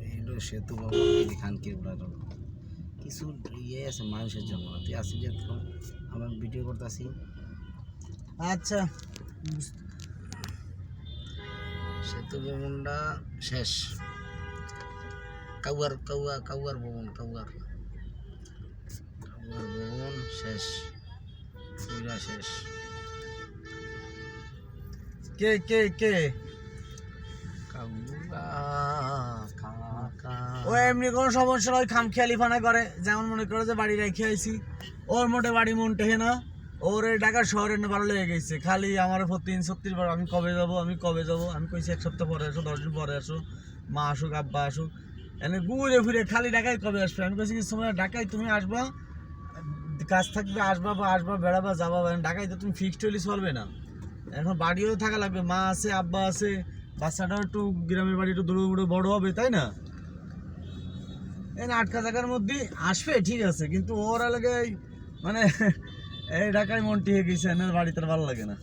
এইগুলো সেতু বাবু কিছু ইয়ে আছে মানুষের জন্য তুই আসি আমরা ভিডিও করতেছি। আচ্ছা। সেতু ভবনটা শেষ। কাউয়ার কাউয়া কাউয়ার ভবন কাউয়ার। কাউয়ার ভবন শেষ। শেষ। কে কে কে? ও এমনি কোনো সমস্যা নয় খামখেয়ালি ফানা করে। যেমন মনে করে যে বাড়ি রেখে আইছি ওর মোটে বাড়ি মন টেহে না। ওর এই ঢাকা শহরে না ভালো লেগে গেছে। খালি আমার প্রতিদিন ছত্রিশ বার আমি কবে যাব আমি কবে যাব? আমি কইছি এক সপ্তাহ পরে আসো দশ দিন পরে আসো। মা আসুক আব্বা আসুক। এনে ঘুরে ফিরে খালি ঢাকায় কবে আসবে? আমি কইছি কি সময় ঢাকায় তুমি আসবা? কাজ থাকবে আসবা বা আসবা বেড়াবা যাবা ঢাকায় তো তুমি ফিক্সড হলে চলবে না। এখন বাড়িও থাকা লাগবে, মা আছে, আব্বা আছে, বাচ্চাটাও একটু গ্রামের বাড়ি একটু দূরে বড় হবে, তাই না? এই আটকা জায়গার মধ্যে আসবে, ঠিক আছে, কিন্তু ওর লাগে মানে এই ঢাকায় মন টিকে গেছে বাড়িতে আর ভালো লাগে না।